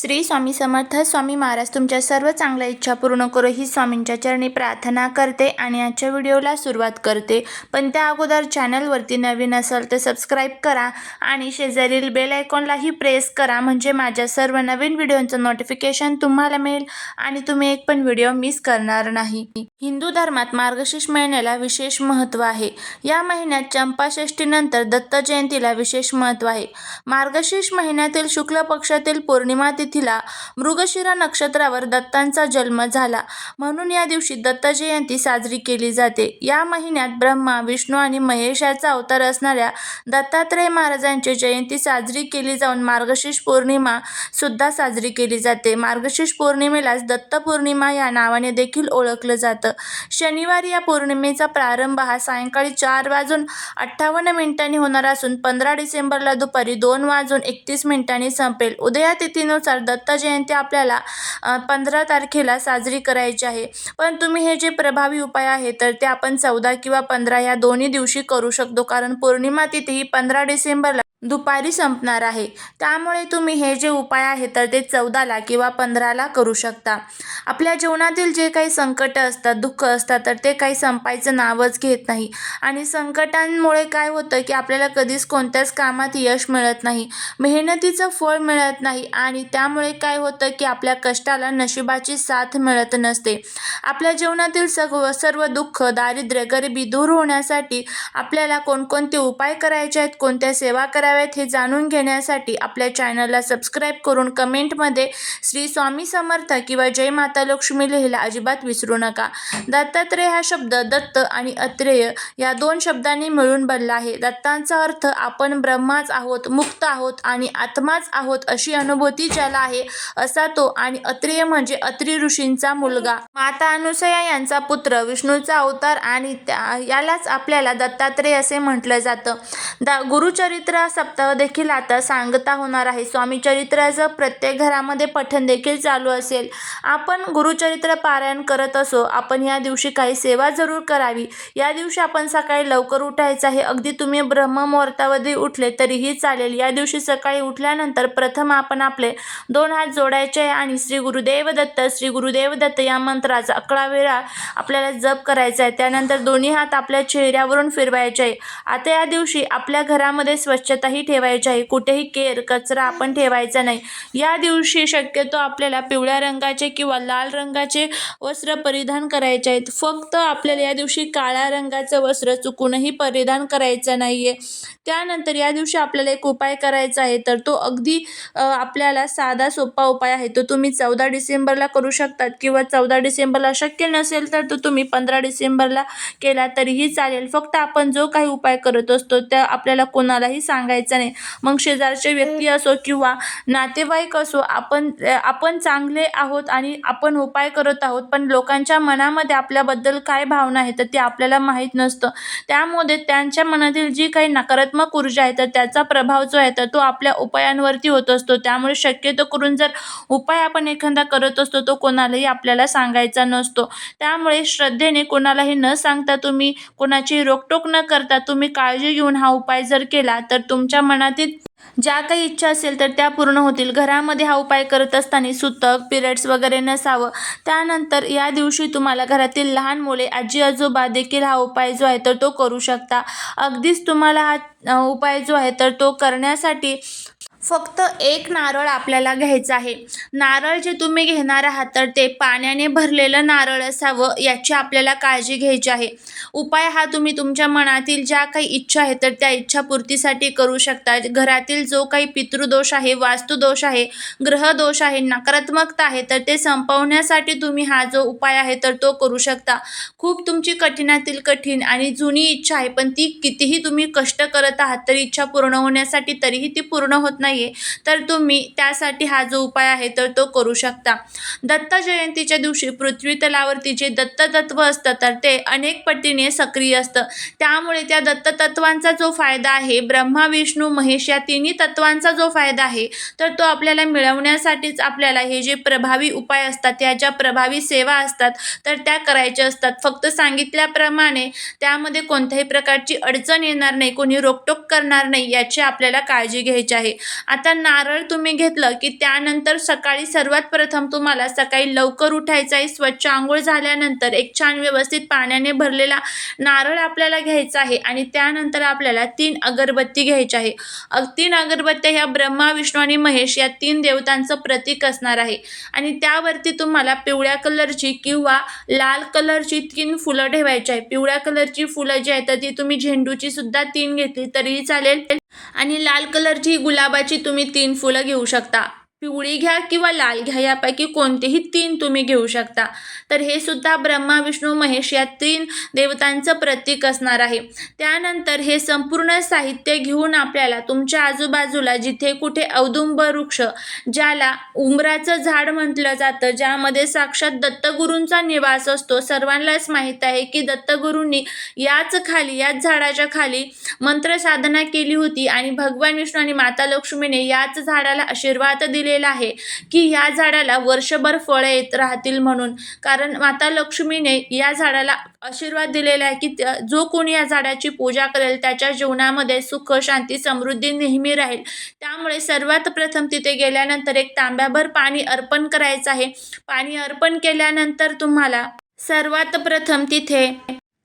श्री स्वामी समर्थ स्वामी महाराज तुमच्या सर्व चांगल्या इच्छा पूर्ण करो ही स्वामींच्या चरणी प्रार्थना करते आणि आजच्या व्हिडिओला सुरुवात करते. पण त्या अगोदर चॅनलवरती नवीन असाल तर सबस्क्राईब करा आणि शेजारील बेल आयकॉनलाही प्रेस करा म्हणजे माझ्या सर्व नवीन व्हिडिओंचं नोटिफिकेशन तुम्हाला मिळेल आणि तुम्ही एक पण व्हिडिओ मिस करणार नाही. हिंदू धर्मात मार्गशीर्ष महिन्याला विशेष महत्त्व आहे. या महिन्यात चंपाषष्ठीनंतर दत्त जयंतीला विशेष महत्त्व आहे. मार्गशीर्ष महिन्यातील शुक्ल पक्षातील पौर्णिमा तिथीला मृगशिरा नक्षत्रावर दत्तांचा जन्म झाला. म्हणून या दिवशी दत्त जयंती साजरी केली जाते. या महिन्यात ब्रह्मा विष्णू आणि महेशाचा अवतार असणाऱ्या दत्तात्रय महाराजांची जयंती साजरी केली जाऊन मार्गशीर्ष पौर्णिमा सुद्धा साजरी केली जाते. मार्गशीर्ष पौर्णिमेलाच दत्त पौर्णिमा या नावाने देखील ओळखलं जातं. शनिवारी या पौर्णिमेचा प्रारंभ हा सायंकाळी चार वाजून अठ्ठावन्न मिनिटांनी होणार असून पंधरा डिसेंबरला दुपारी दोन वाजून एकतीस मिनिटांनी संपेल. उदया तिथीनुसार दत्त जयंती आपल्याला पंधरा तारखेला साजरी करायची आहे. पण तुम्ही हे जे प्रभावी उपाय आहे तर ते आपण चौदा किंवा पंधरा या दोन्ही दिवशी करू शकतो. कारण पौर्णिमा तिथेही पंधरा डिसेंबरला दुपारी संपणार आहे. त्यामुळे तुम्ही हे जे उपाय आहे तर ते चौदाला किंवा पंधराला करू शकता. आपल्या जीवनातील जे काही संकट असतात दुःख असतात तर ते काही संपायचं नावच घेत नाही. आणि संकटांमुळे काय होतं की आपल्याला कधीच कोणत्याच कामात यश मिळत नाही. मेहनतीचं फळ मिळत नाही आणि त्या त्यामुळे काय होतं की आपल्या कष्टाला नशिबाची साथ मिळत नसते. आपल्या जीवनातील सर्व सर्व दुःख दारिद्र्य गरिबी दूर होण्यासाठी आपल्याला कोणकोणते उपाय करायचे आहेत कोणत्या सेवा कराव्यात हे जाणून घेण्यासाठी आपल्या चॅनलला सबस्क्राईब करून कमेंटमध्ये श्री स्वामी समर्थ किंवा जय माता लक्ष्मी लिहायला अजिबात विसरू नका. दत्तात्रय हा शब्द दत्त आणि अत्रेय या दोन शब्दांनी मिळून बनला आहे. दत्तांचा अर्थ आपण ब्रह्माच आहोत मुक्त आहोत आणि आत्माच आहोत अशी अनुभूती झाला आहे. असा तो आणि अत्रेय म्हणजे अत्री ऋषींचा मुलगा. माता अनुसया यांचा पुत्र विष्णूचा अवतार आणि त्या यालाच आपल्याला दत्तात्रेय असे म्हटलं जातं. दा गुरुचरित्र सप्ताह देखील आता सांगता होणार आहे. स्वामी चरित्राचं प्रत्येक घरामध्ये पठण देखील चालू असेल. आपण गुरुचरित्र पारायण करत असो आपण या दिवशी काही सेवा जरूर करावी. या दिवशी आपण सकाळी लवकर उठायचं आहे. अगदी तुम्ही ब्रह्ममुहूर्तावधी उठले तरीही चालेल. या दिवशी सकाळी उठल्यानंतर प्रथम आपण आपले दोन हात जोडायचे आहे आणि श्री गुरुदेव दत्त श्री गुरुदेव दत्त या मंत्राचा अकरा वेळा आपल्याला जप करायचा आहे. त्यानंतर दोन्ही हात आपल्या चेहऱ्यावरून फिरवायचे आहे. आता या दिवशी आपल्या घरामध्ये स्वच्छताही ठेवायची आहे. कुठेही केर कचरा आपण ठेवायचा नाही. या दिवशी शक्यतो आपल्याला पिवळ्या रंगाचे किंवा लाल रंगाचे वस्त्र परिधान करायचे आहेत. फक्त आपल्याला या दिवशी काळ्या रंगाचं वस्त्र चुकूनही परिधान करायचं नाही आहे त्यानंतर या दिवशी आपल्याला एक उपाय करायचा आहे. तर तो अगदी आपल्याला सा साधा सोपा उपाय आहे. तो तुम्ही चौदा डिसेंबरला करू शकतात किंवा चौदा डिसेंबरला शक्य नसेल तर तो तुम्ही पंधरा डिसेंबरला केला तरीही चालेल. फक्त आपण जो काही उपाय करत असतो त्या आपल्याला कोणालाही सांगायचा नाही. मग शेजारचे व्यक्ती असो किंवा नातेवाईक असो आपण आपण चांगले आहोत आणि आपण उपाय करत आहोत पण लोकांच्या मनामध्ये आपल्याबद्दल काय भावना आहे तर ते आपल्याला माहीत नसतं. त्यामुळे त्यांच्या मनातील जी काही नकारात्मक ऊर्जा आहे तर त्याचा प्रभाव जो आहे तर तो आपल्या उपायांवरती होत असतो. त्यामुळे शक्यतो करून जर उपाय आपण एखादा करत असतो तो कोणालाही आपल्याला सांगायचा नसतो. त्यामुळे श्रद्धेने कोणालाही न सांगता तुम्ही कोणाची रोकटोक न करता तुम्ही काळजी घेऊन हा उपाय जर केला तर तुमच्या मनातील ज्या काही इच्छा असेल तर त्या पूर्ण होतील. घरामध्ये हा उपाय करत असताना सुतक पिरियड्स वगैरे नसावं. त्यानंतर या दिवशी तुम्हाला घरातील लहान मुले आजी आजोबा देखील हा उपाय जो आहे तर तो करू शकता. अगदीच तुम्हाला हा उपाय जो आहे तर तो करण्यासाठी फक्त एक नारळ आपल्याला घ्यायचं आहे. नारळ जे तुम्ही घेणार आहात तर ते पाण्याने भरलेलं नारळ असावं याची आपल्याला काळजी घ्यायची आहे. उपाय हा तुम्ही तुमच्या मनातील ज्या काही इच्छा आहेत तर त्या इच्छापूर्तीसाठी करू शकता. घरातील जो काही पितृदोष आहे वास्तुदोष आहे ग्रहदोष आहे नकारात्मकता आहे तर ते संपवण्यासाठी तुम्ही हा जो उपाय आहे तर तो करू शकता. खूप तुमची कठीणातील कठीण आणि जुनी इच्छा आहे पण ती कितीही तुम्ही कष्ट करत आहात तर इच्छा पूर्ण होण्यासाठी तरीही ती पूर्ण होत नाही. आहे तर तुम्ही त्यासाठी हा जो उपाय आहे तर तो करू शकता. दत्त जयंतीच्या दिवशी पृथ्वी तलावरती जे दत्ततत्व असतं तर ते अनेक पटीने सक्रिय असतं. त्यामुळे त्या दत्ततत्वांचा जो फायदा आहे ब्रह्मा विष्णू महेश या तिन्ही तत्वांचा जो फायदा आहे तर तो आपल्याला मिळवण्यासाठीच आपल्याला हे जे प्रभावी उपाय असतात त्या ज्या प्रभावी सेवा असतात तर त्या करायच्या असतात. फक्त सांगितल्याप्रमाणे त्यामध्ये कोणत्याही प्रकारची अडचण येणार नाही कोणी रोकटोक करणार नाही याची आपल्याला काळजी घ्यायची आहे. आता नारळ तुम्ही घेतलं की त्यानंतर सकाळी सर्वात प्रथम तुम्हाला सकाळी लवकर उठायचं आहे. स्वच्छ आंघोळ झाल्यानंतर एक छान व्यवस्थित पाण्याने भरलेला नारळ आपल्याला घ्यायचा आहे आणि त्यानंतर आपल्याला तीन अगरबत्ती घ्यायची आहे. तीन अगरबत्त्या ह्या ब्रह्मा विष्णू आणि महेश या तीन देवतांचं प्रतीक असणार आहे. आणि त्यावरती तुम्हाला पिवळ्या कलरची किंवा लाल कलरची तीन फुलं ठेवायची आहे. पिवळ्या कलरची फुलं जी आहेत तर ती तुम्ही झेंडूची सुद्धा तीन घेतली तरीही चालेल. आणि लाल कलरची गुलाबाची तुम्ही तीन फुलं घेऊ शकता. पिवळी घ्या किंवा लाल घ्या यापैकी कोणतेही तीन तुम्ही घेऊ शकता. तर हे सुद्धा ब्रह्मा विष्णू महेश या तीन देवतांचं प्रतीक असणार आहे. त्यानंतर हे संपूर्ण साहित्य घेऊन आपल्याला तुमच्या आजूबाजूला जिथे कुठे औदुंब वृक्ष ज्याला उंबराचं झाड म्हटलं जातं ज्यामध्ये साक्षात दत्तगुरूंचा निवास असतो सर्वांनाच माहीत आहे की दत्तगुरूंनी याच खाली याच झाडाच्या खाली मंत्र साधना केली होती आणि भगवान विष्णू आणि माता लक्ष्मीने याच झाडाला आशीर्वाद दिलेला आहे की या झाडाला वर्षभर फळं येत राहतील म्हणून. कारण माता लक्ष्मीने या झाडाला आशीर्वाद दिलेला आहे की जो कोणी या झाडाची पूजा करेल त्याच्या जीवनामध्ये सुख शांती समृद्धी नेहमी राहील. त्यामुळे सर्वात प्रथम तिथे गेल्यानंतर एक तांब्याभर पाणी अर्पण करायचं आहे. पाणी अर्पण केल्यानंतर तुम्हाला सर्वात प्रथम तिथे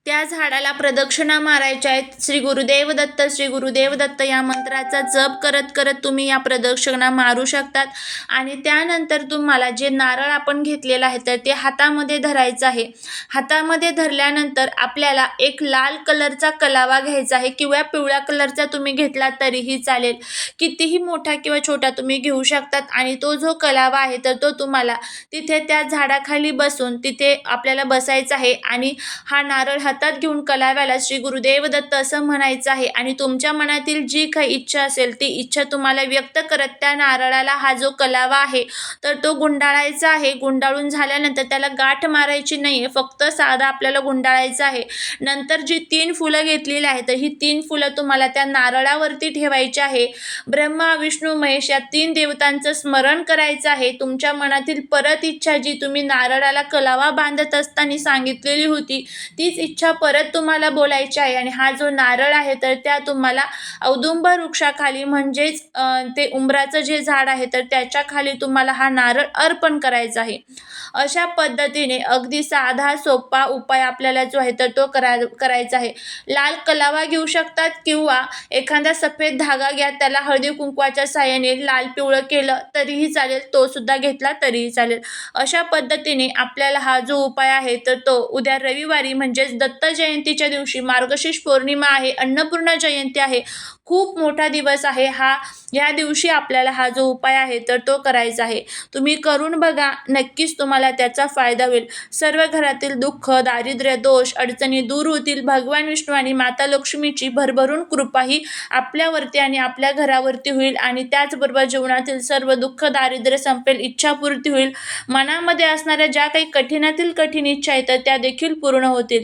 त्या झाडाला प्रदक्षिणा मारायच्या आहेत. श्री गुरुदेव दत्त श्री गुरुदेव दत्त या मंत्राचा जप करत करत तुम्ही या प्रदक्षिणा मारू शकतात. आणि त्यानंतर तुम्हाला जे नारळ आपण घेतलेलं आहे तर ते हातामध्ये धरायचं आहे. हातामध्ये धरल्यानंतर आपल्याला एक लाल कलरचा कलावा घ्यायचा आहे किंवा पिवळ्या कलरचा तुम्ही घेतला तरीही चालेल. कितीही मोठा किंवा छोटा तुम्ही घेऊ शकतात आणि तो जो कलावा आहे तर तो तुम्हाला तिथे त्या झाडाखाली बसून तिथे आपल्याला बसायचा आहे. आणि हा नारळ हातात घेऊन कलाव्याला श्री गुरुदेव दत्त असं म्हणायचं आहे. आणि तुमच्या मनातील जी काही इच्छा असेल ती इच्छा तुम्हाला व्यक्त करत त्या नारळाला हा जो कलावा आहे तर तो गुंडाळायचा आहे. गुंडाळून झाल्यानंतर त्याला गाठ मारायची नाही आहे फक्त साधा आपल्याला गुंडाळायचा आहे. नंतर जी तीन फुलं घेतलेली आहेत तर ही तीन फुलं तुम्हाला त्या नारळावरती ठेवायची आहे. ब्रह्मा विष्णू महेश या तीन देवतांचं स्मरण करायचं आहे. तुमच्या मनातील परत इच्छा जी तुम्ही नारळाला कलावा बांधत असताना सांगितलेली होती तीच इच्छा परत तुम्हाला बोलायची आहे आणि हा जो नारळ आहे तर त्या तुम्हाला औदुंब वृक्षाखाली म्हणजेच ते उंबराचं जे झाड आहे तर त्याच्याखाली तुम्हाला हा नारळ अर्पण करायचा आहे. अशा पद्धतीने अगदी साधा सोपा उपाय आपल्याला जो आहे तर तो करा करायचा आहे. लाल कलावा घेऊ शकतात किंवा एखादा सफेद धागा घ्या त्याला हळदी कुंकवाच्या साह्याने लाल पिवळं केलं तरीही चालेल तो सुद्धा घेतला तरीही चालेल. अशा पद्धतीने आपल्याला हा जो उपाय आहे तर तो उद्या रविवारी म्हणजेच दत्त जयंतीच्या दिवशी मार्गशीर्ष पौर्णिमा आहे अन्नपूर्णा जयंती आहे खूप मोठा दिवस आहे हा. या दिवशी आपल्याला हा जो उपाय आहे तर तो करायचा आहे. तुम्ही करून बघा नक्कीच तुम्हाला त्याचा फायदा होईल. सर्व घरातील दुःख दारिद्र्य दोष अडचणी दूर होतील. भगवान विष्णू आणि माता लक्ष्मीची भरभरून कृपा ही आपल्यावरती आणि आपल्या घरावरती होईल आणि त्याचबरोबर जीवनातील सर्व दुःख दारिद्र्य संपेल इच्छापूर्ती होईल. मनामध्ये असणाऱ्या ज्या काही कठीणातील कठीण इच्छा आहेत तर त्या देखील पूर्ण होतील.